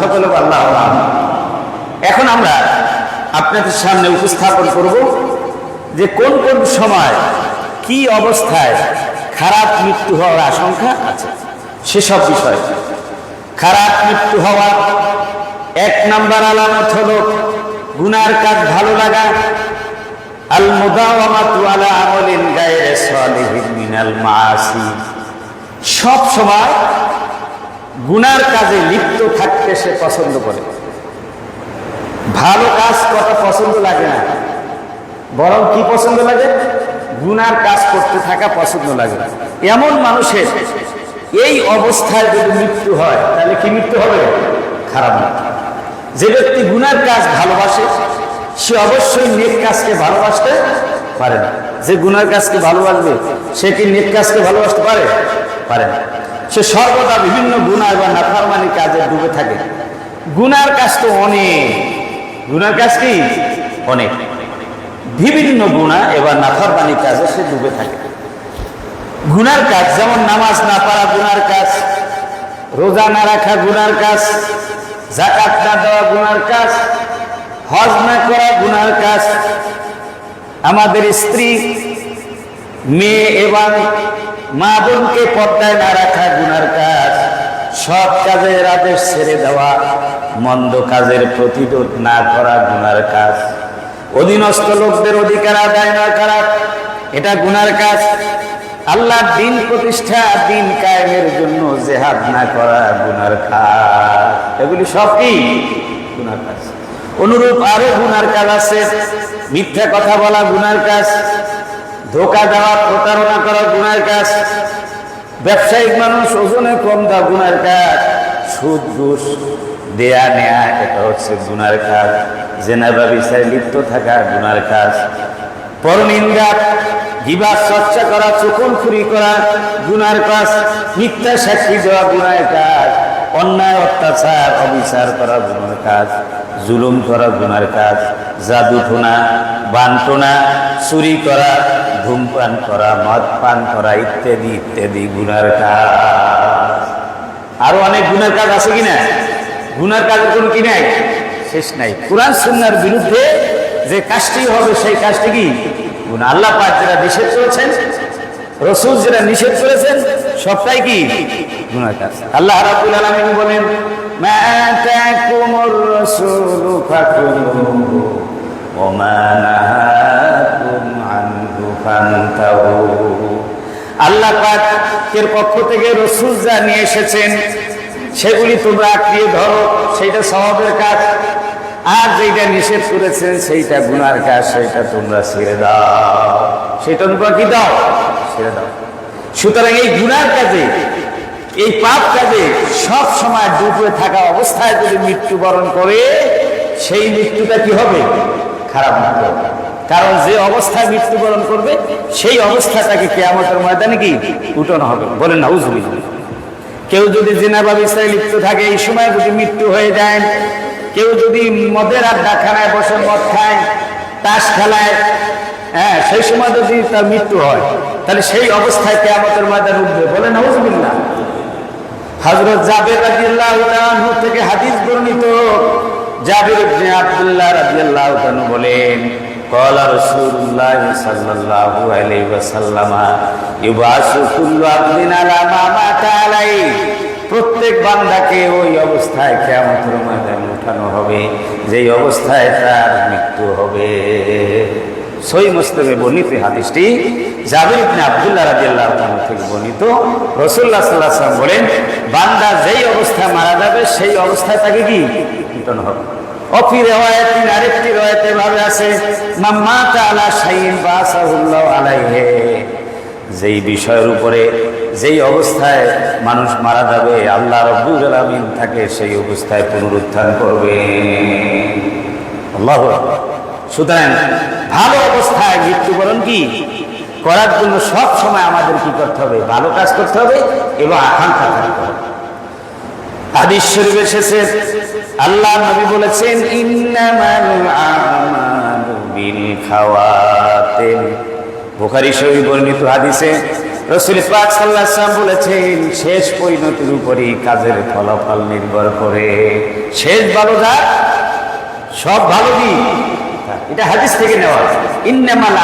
সকলে আল্লাহ এখন আমরা আপনাদের সামনে উপস্থাপন করব যে কোন কোন সময় কি অবস্থায় খারাপ মৃত্যু হওয়ার আশঙ্কা আছে, সেসব বিষয়। খারাপ মৃত্যু হওয়ার এক নাম্বার আলামত হলো গুনার কাজ ভালো লাগা। আল মুদাওয়ামাতু সব সময় গুনার কাজে লিপ্ত থাকতে সে পছন্দ করে। ভালো কাজ কত পছন্দ লাগে না। বরং কি পছন্দ লাগে? গুনার কাজ করতে থাকা পছন্দ লাগে। এমন মানুষের এই অবস্থায় যদি মৃত্যু হয়, তাহলে কি মৃত্যু হবে? খারাপ মৃত্যু যে ব্যক্তি গুনার কাজ ভালোবাসে, সে অবশ্যই নেক কাজকে ভালোবাসতে পারে না। যে গুনার কাজকে ভালোবাসবে, সে কি নেক কাজকে ভালোবাসতে পারে? পারে না। সে সর্বদা বিভিন্ন গুণা বা নাফারমানি কাজে ডুবে থাকে। গুনার কাজ তো অনেক। গুনার কাজ কি? অনেক। বিভিন্ন গুণা এবার নাফারমানি কাজে সে ডুবে থাকে। গুনার কাজ যেমন নামাজ না পারা গুনার কাজ, রোজা না রাখা গুনার কাজ জাকাত না দেওয়া গুনার কাজ, হজ না করা গুনার কাজ, আমাদের স্ত্রী মেয়ে এবং মা বোনকে পর্দায় না রাখা গুনার কাজ। সৎ কাজের আদেশ ছেড়ে দেওয়া, মন্দ কাজের প্রতিরোধ না করা গুনার কাজ। অধীনস্থ লোকদের অধিকার আদায় না করা, এটা গুনার কাজ। আল্লাহ দিন প্রতিষ্ঠা, দিন কায়েমের জন্য জেহাদ না করা গুনার কাজ। এগুলি সব কি? গুনার কাজ। অনুরূপ আরও গুনার কাজ আছে। মিথ্যা কথা বলা গুনার কাজ। ধোকা দেওয়া, প্রতারণা করা গুনার কাজ। ব্যবসায়িক মানুষ ওজনে কম দেওয়া গুনার কাজ। সুদ, ঘুষ দেয়া নেয়া, এটা হচ্ছে গুনার কাজ। জেনা ব্যবসায় লিপ্ত থাকা গুনার কাজ। পরনিন্দা গিবাস চর্চা করা, চোখন ফুরি করা গুনার কাজ। মিথ্যা সাক্ষী দেওয়া গুনার কাজ। অন্যায়, অত্যাচার, অবিচার করা গুনার কাজ। জুলুম করা গুনার কাজ। জাদু টোনা বানটোনা চুরি করা ধূমপান করা মদ পান করা ইত্যাদি ইত্যাদি গুনার কাজ। আরও অনেক গুনার কাজ আছে কিনা গুনার কাজের কোনো কি নাই? শেষ নাই। কোরআন সুন্নার বিরুদ্ধে যে কাজটি হবে, সেই কাজটি কি? গুনাহ। আল্লাহ পাক যেটা নিষেধ করেছেন, রসুল যেটা নিষেধ করেছেন, সবটাই কি? গুনার কাজ। আল্লাহ রাব্বুল আলামিন বলেন, মা আতাকুমুর রাসূলু ফাকুলুহু ওয়া আল্লাহ পাকের পক্ষ থেকে রসুল যা নিয়ে এসেছেন, সেগুলি তোমরা আঁকড়িয়ে ধরো, সেইটা স্বভাবের কাজ। আর যেটা নিষেধ করেছেন, সেইটা গুনার কাজ, সেইটা তোমরা ছেড়ে দাও। সেটা তোমরা কি দাও? ছেড়ে দাও। সুতরাং এই গুনার কাজে, এই পাপ কাজে সব সময় ডুবে থাকা অবস্থায় যদি মৃত্যুবরণ করে, সেই মৃত্যুটা কি হবে? খারাপ হবে। কারণ যে অবস্থায় মৃত্যুবরণ করবে, সেই অবস্থাটাকে কেয়ামতের ময়দানে কি? উঠানো হবে। বলেন না উজবি কেউ যদি জেনা বা লিপ্ত থাকে, এই সময় যদি মৃত্যু হয়ে যায়, কেউ যদি মদের আড্ডাখানায় বসে মদ খায়, তাস খেলায় হ্যাঁ সেই সময় যদি তার মৃত্যু হয়, তাহলে সেই অবস্থায় কেয়ামতের ময়দান উঠবে। বলে না উজবিল্লা হযরত জাবের রাদিয়াল্লাহু তাআলা থেকে হাদিস বর্ণিত জাবির ইবনে আব্দুল্লাহ রাদিয়াল্লাহু তাআলা বলেন قال رسول الله صلى الله عليه وسلم يبعث كل عبد على ما مات عليه প্রত্যেক বান্দাকে ওই অবস্থায় কিয়ামতের ময়দানে উঠানো হবে যেই অবস্থায় তার মৃত্যু হবে সই মুসলিমে বর্ণিত হাদিসটি জাবির ইবনে আব্দুল্লাহ রাদিয়াল্লাহু তাআলা থেকে বর্ণিত। রাসূলুল্লাহ সাল্লাল্লাহু আলাইহি ওয়াসাল্লাম বলেন, বান্দা যেই অবস্থায় মারা যাবে, সেই অবস্থায় তাকে কি? উঠানো হবে। অফি রেওয়ায়াতিন আরেকটি রেওয়ায়াতে ভাবে আছে মাম্মা তাআলা শাইইন বাসাহুল্লাহু আলাইহি। যেই বিষয়ের উপরে, যেই অবস্থায় মানুষ মারা যাবে, আল্লাহ রব্বুল আলামিন তাকে সেই অবস্থায় পুনরুত্থান করবে আল্লাহ সুতরাং ভালো অবস্থায় মৃত্যুবরণ কি? করার জন্য সব সময় আমাদের কি করতে হবে? ভালো কাজ করতে হবে এবং আকাঙ্ক্ষা থাকতে হবে। হাদিস শরীফ এসেছে, আল্লাহ নবী বলেছেন, ইন্নামাল আমালু বিল খাওয়াতিম বুখারী বর্ণিত হাদিসে রসুল পাক সাল্লাহ বলেছেন, শেষ পরিণতির উপরই কাজের ফলাফল নির্ভর করে। শেষ ভালো যা সব ভালো দিক এটা হাদিস থেকে নেওয়া ইন্নামাল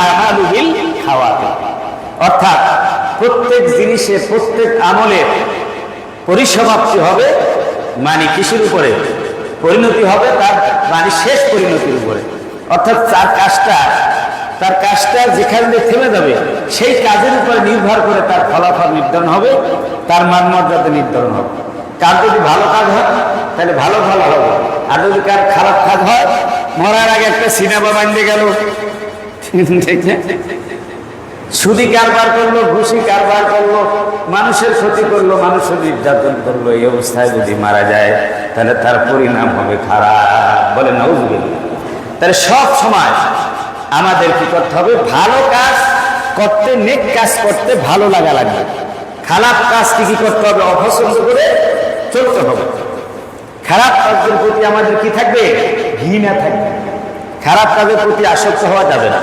অর্থাৎ প্রত্যেক জিনিসে, প্রত্যেক আমলের পরিসমাপ্তি হবে মানে কিসের উপরে পরিণতি হবে, তার মানে শেষ পরিণতির উপরে। অর্থাৎ তার কাজটা তার কাজটা যেখান দিয়ে থেমে যাবে, সেই কাজের উপরে নির্ভর করে তার ফলাফল নির্ধারণ হবে, তার মান মর্যাদা নির্ধারণ হবে। কার যদি ভালো কাজ হয়, তাহলে ভালো ফল হবে। আর যদি কার খারাপ কাজ হয় মরার আগে একটা সিনেমা বানিয়ে গেল। সুদি কারবার করল, ঘুষি কারবার করল, মানুষের ক্ষতি করল, মানুষের নির্যাতন করল। এই অবস্থায় যদি মারা যায়, তাহলে তার পরিণাম হবে খারাপ বলে নজরুল তাহলে সব সময় আমাদের কি করতে হবে? ভালো কাজ করতে, নেক কাজ করতে ভালো লাগা লাগবে। খারাপ কাজকে কি করতে হবে? অপছন্দ করে চলতে হবে। খারাপ কাজের প্রতি আমাদের কি থাকবে? ঘৃণা থাকবে। খারাপ কাজের প্রতি আসক্ত হওয়া যাবে না।